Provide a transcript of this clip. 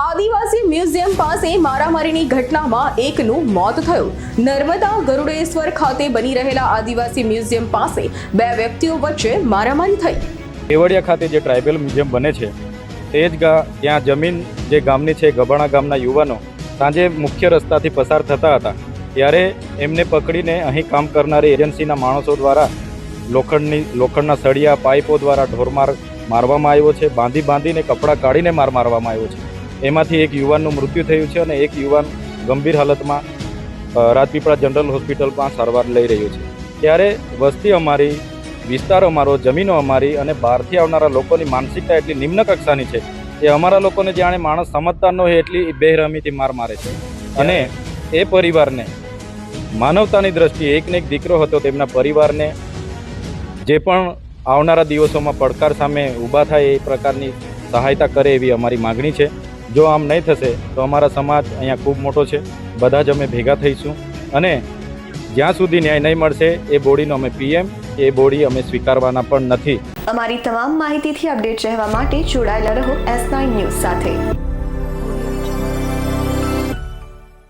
આદિવાસી museum પાસે મારામારીની ઘટનામાં એકનું મોત થયું. નર્મદા ગરુડેશ્વર ખાતે બની રહેલા આદિવાસી મ્યુઝિયમ પાસે બે વ્યક્તિઓ વચ્ચે મારામારી થઈ. કેવડિયા ખાતે જે ટ્રાઇબલ મ્યુઝિયમ બને છે, તે જ ત્યાં જમીન જે ગામની છે ગભાણા ગામના યુવાનો સાંજે મુખ્ય રસ્તાથી પસાર થતા હતા. ત્યારે એમને પકડીને અહીં કામ કરનારી એજન્સીના માણસો દ્વારા લોખંડની, લોખંડના સળિયા, પાઇપો દ્વારા ઢોરમાર મારવામાં આવ્યો છે બાંધી બાંધીને કપડાં કાઢીને માર મારવામાં આવ્યો છે. એમાંથી એક યુવાનનું મૃત્યુ થયું છે અને એક યુવાન ગંભીર હાલતમાં રાજપીપળા જનરલ હોસ્પિટલમાં સારવાર લઈ રહ્યો છે. ત્યારે વસ્તી અમારી, વિસ્તાર અમારો, જમીનો અમારી અને બહારથી આવનારા લોકોની માનસિકતા એટલી નિમ્ન કક્ષાની છે એ અમારા લોકોને જાણે માણસ સમજતા ન હોય એટલી બેરહમીથી માર મારે છે. અને એ પરિવારને, માનવતાની દ્રષ્ટિએ એકને એક દીકરો હતો તેમના પરિવારને જે પણ આવનારા દિવસોમાં પડકાર સામે ઊભા થાય એ પ્રકારની સહાયતા કરે એવી અમારી માગણી છે. જો આમ નહીં થશે, તો અમારા સમાજ અહીંયા ખૂબ મોટો છે. બધા જ અમે ભેગા થઈશું. અને જ્યાં સુધી ન્યાય નહીં મળશે, એ બોડીનો અમે પીએમ, એ બોડી અમે સ્વીકારવાના પણ નથી. અમારી તમામ માહિતીથી અપડેટ રહેવા માટે જોડાયેલા રહો એસ નાઇન ન્યૂઝ સાથે.